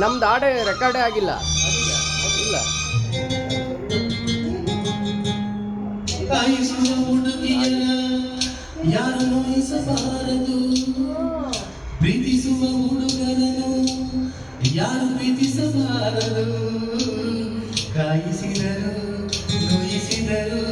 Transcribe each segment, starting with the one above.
ನಮ್ದು ಆಡೆ ರೆಕಾರ್ಡೇ ಆಗಿಲ್ಲ. ಇಲ್ಲ. ಪ್ರೀತಿಸುವ ಹುಡುಗರನು ಯಾರು ಪ್ರೀತಿಸಬಾರದು ಕಾಯಿಸಿದರು ನೋಯಿಸಿದರು.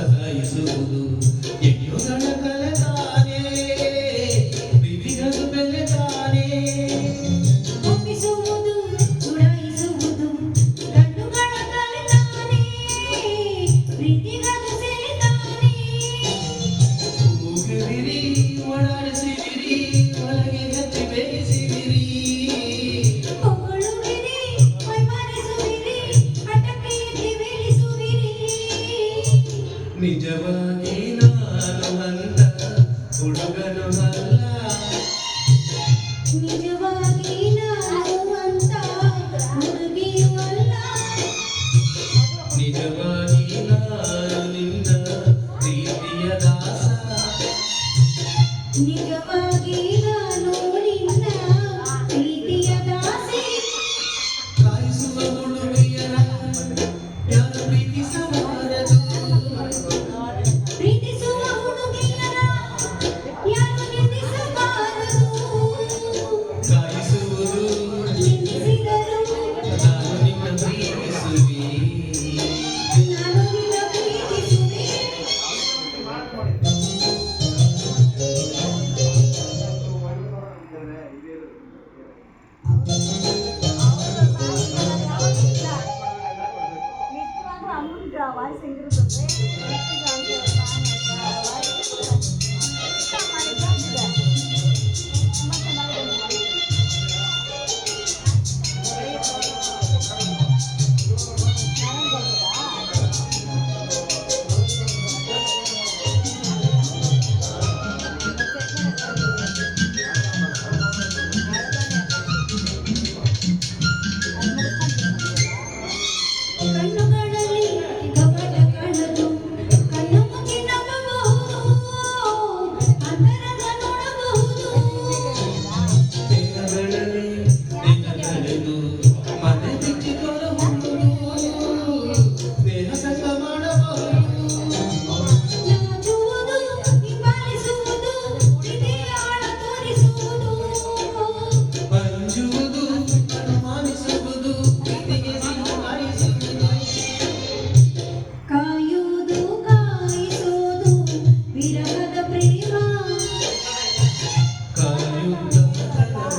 ಸಹಾಯಿಸುವುದು. ಎನ್ನುಗಳ ಕಲೆತಾನೆ ಬಿರಿಗದು ಬೆಲೆತಾನೆ ಒಪ್ಪಿಸುವುದು ಕಣ್ಣುಗಳ ಕಲೆತಾನೆ ನಿಜವಾಗಿ ನಾನು ಅಂತ ಹುಡುಗನು ಅಲ್ಲ ನಿಜವಾಗಿ ನಾನು ಅಂತ ಹುಡುಗಿಯೂ ಅಲ್ಲ ನಿಜವಾಗಿ ನಾನು ನಿನ್ನ ಪ್ರೀತಿಯ ದಾಸ ನಿಜವಾಗಿ ನಾನು ನಿನ್ನ ಪ್ರೀತಿಯ ದಾಸಿ ಕಾಯಿಸುವ ಹುಡುಗಿಯರ pra lá e sem também.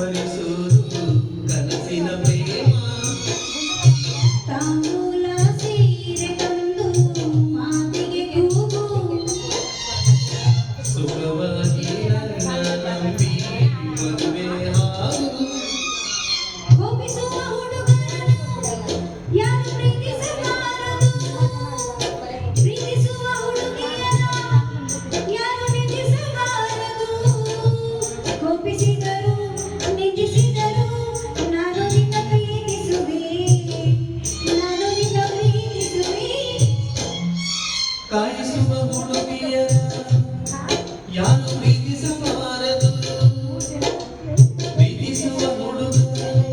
What is the ಕಾಯಿಸುವ ಹುಡುಗಿಯರ ಯಾರು ಪ್ರೀತಿಸಬಾರದು ಪ್ರೀತಿಸುವ ಹುಡುಗರು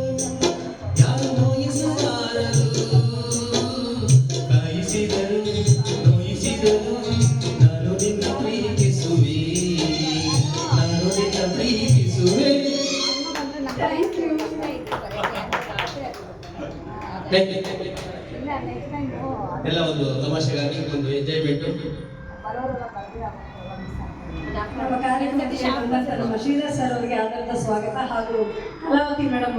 ಯಾರು ನೋಯಿಸಬಾರದು ಕಾಯಿಸಿದರು ನೋಯಿಸಿದರು ನಾನು ನಿನ್ನ ಪ್ರೀತಿಸುವೆ ನಾನು ನಿನ್ನ ಪ್ರೀತಿಸುವೆ Thank you. ಎಲ್ಲ ಒಂದು ತಮಾಷೆಗಾಗಿ ಒಂದು ಎಂಜಾಯ್ಮೆಂಟ್ ನಮ್ಮ ಕಾರ್ಯಕ್ರಮಕ್ಕೆ ಶ್ರೀಧರ್ ಸರ್ ಅವರಿಗೆ ಆದಂತ ಸ್ವಾಗತ ಹಾಗೂ ಕಲಾವತಿ ಮೇಡಮ್